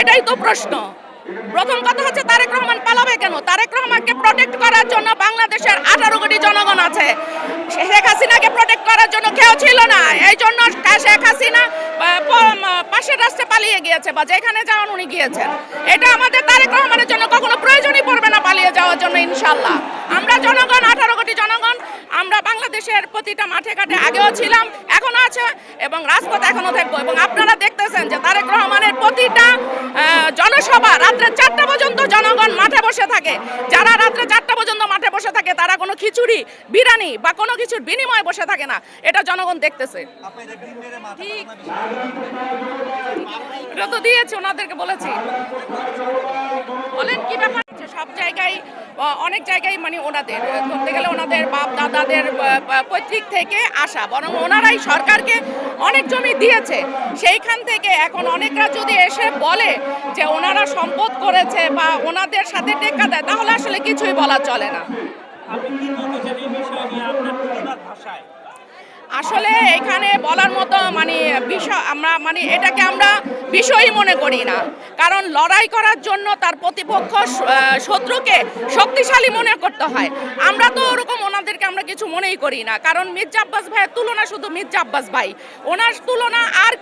এটাই তো প্রশ্ন। প্রথম কথা হচ্ছে তারেক রহমান পালাবে কেন? তারেক রহমানকে প্রোটেক্ট করার জন্য বাংলাদেশের আঠারো কোটি জনগণ আছে। শেখ হাসিনাকে প্রোটেক্ট করার জন্য কেউ ছিল না। এই জন্য শেখ হাসিনা পাশের রাস্তায় পালিয়ে গিয়েছে বা যেখানে যাওয়ান উনি গিয়েছেন। এটা আমাদের তারেক রহমানের জন্য কখনো প্রয়োজনই পড়বে না পালিয়ে যাওয়ার জন্য ইনশাল্লাহ আমরা জনগণ আঠারো কোটি জনগণ আমরা বাংলাদেশের প্রতিটা মাঠে ঘাটে আগেও ছিলাম এখনও আছে এবং রাজপথ এখনও থাকব। এবং আপনারা দেখতেছেন যে তারেক রহমানের প্রতিটা জনসভা রাত্রে চারটা পর্যন্ত জনগণ মাঠে বসে থাকে। যারা রাত্রে চারটা পর্যন্ত মাঠে বসে থাকে তারা কোনো খিচুড়ি বিরিয়ানি বা কোনো কিছুর বিনিময়ে বসে থাকে না। এটা জনগণ দেখতেছে। ঠিক। এটা তো দিয়েছে ওনাদেরকে বলেছি। বলেন কি ব্যাপার? সব জায়গায় অনেক জায়গায় মানে ওনাদের ধরতে গেলে ওনাদের বাপ দাদাদের পৈতৃক থেকে আসা, বরং ওনারাই সরকারকে অনেক জমি দিয়েছে। সেইখান থেকে এখন অনেকরা যদি এসে বলে যে ওনারা সম্পদ করেছে বা ওনাদের সাথে টেক্কা দেয়, তাহলে আসলে কিছুই বলা চলে না। আপনি কি এই বিষয় আপনার ভাষায়? আসলে এখানে বলার মতো মানে বিষয়, আমরা মানে এটাকে আমরা বিষয়ই মনে করি না। কারণ লড়াই করার জন্য তার প্রতিপক্ষ শত্রুকে শক্তিশালী মনে করতে হয়। আমরা তো ওরকম ওনাদেরকে আমরা কিছু মনেই করি না। কারণ মির্জা আব্বাস ভাইয়ের তুলনা শুধু মির্জা আব্বাস ভাই। ওনার তুলনা আর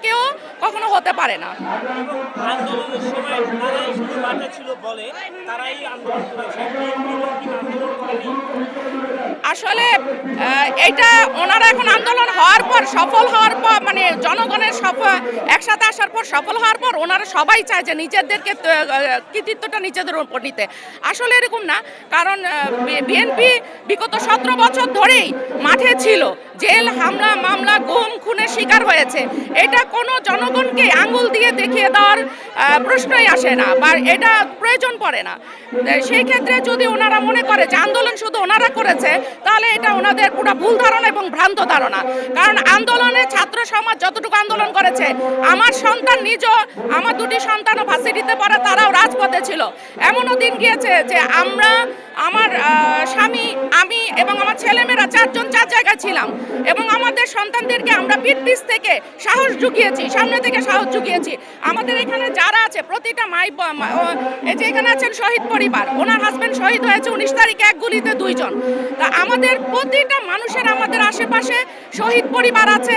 কখনো হতে পারে না। আন্দোলনের সময় তারাই শুধু মাঠে ছিল বলে তারাই আন্দোলন করেছে। আসলে এটা ওনারা এখন আন্দোলন হওয়ার পর সফল হওয়ার পর মানে জনগণের সফল একসাথে আসার পর সফল হওয়ার পর ওনারা সবাই চায় যে নিজেদেরকে কৃতিত্বটা নিজেদের উপর নিতে। আসলে এরকম না, কারণ বিএনপি বিগত সতেরো বছর ধরেই মাঠে ছিল। জেল, হামলা, মামলা, গুম, খুনের শিকার হয়েছে। এটা কোনো জনগণকে আঙুল দিয়ে দেখিয়ে দেওয়ার প্রশ্নই আসে না বা এটা প্রয়োজন পড়ে না। সেই ক্ষেত্রে যদি ওনারা মনে করে যে আন্দোলন শুধু ওনারা করেছে, তাহলে এটা ওনাদের পুরো ভুল ধারণা এবং ভ্রান্ত ধারণা। কারণ আন্দোলনে ছাত্র সমাজ যতটুকু আন্দোলন করেছে আমার সন্তান নিজ, আমার দুটি সন্তানও বাসি দিতে পারে তারাও রাজপথে ছিল। এমনও দিন গিয়েছে যে আমরা আমার স্বামী, আমি এবং আমার ছেলেমেয়েরা চারজন চার জায়গায় ছিলাম এবং আমাদের সন্তানদেরকে আমরা পিঠ পিছ থেকে সাহস জুগিয়েছি, সামনে থেকে সাহস জুগিয়েছি। আমাদের এখানে যারা আছে, প্রতিটা মাই এই যে এখানে আছেন শহীদ পরিবার, ওনার হাজবেন্ড শহীদ হয়েছে উনিশ তারিখে এক গুলিতে দুইজন। তা আমাদের প্রতিটা মানুষের আমাদের আশেপাশে শহীদ পরিবার আছে,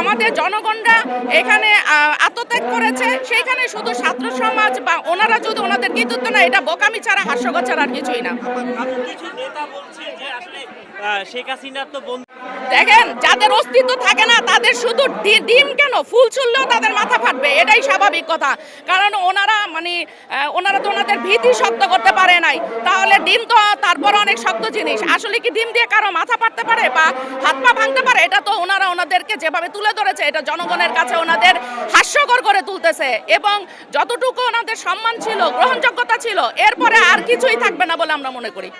আমাদের জনগণরা এখানে আত্মত্যাগ করেছে। সেইখানে শুধু ছাত্র সমাজ বা ওনারা যদি ওনাদের কৃতিত্ব না এটা বোকামি ছাড়া হাস্যকর ছাড়া আর কিছুই না। কিছু নেতা বলছে যে আসলে শেখ হাসিনার তো বন্ধু দেখেন, যাদের অস্তিত্ব থাকে না, তাদের শুধু ডিম কেন? ফুল ছুললেও তাদের মাথা ফাটবে, এটাই স্বাভাবিক কথা। কারণ ওনারা মানে ওনারা তো ওনাদের ভীতি শক্ত করতে পারে নাই। তাহলে ডিম তো তারপর অনেক শক্ত জিনিস। আসলে কি ডিম দিয়ে কারও মাথা ফাটতে পারে বা হাত পা ভাঙতে পারে? এটা তো ওনারা ওনাদেরকে যেভাবে তুলে ধরেছে, এটা জনগণের কাছে ওনাদের হাস্যকর করে তুলতেছে। এবং যতটুকু ওনাদের সম্মান ছিল, গ্রহণযোগ্যতা ছিল, এরপরে আর কিছুই থাকবে না বলে আমরা মনে করি।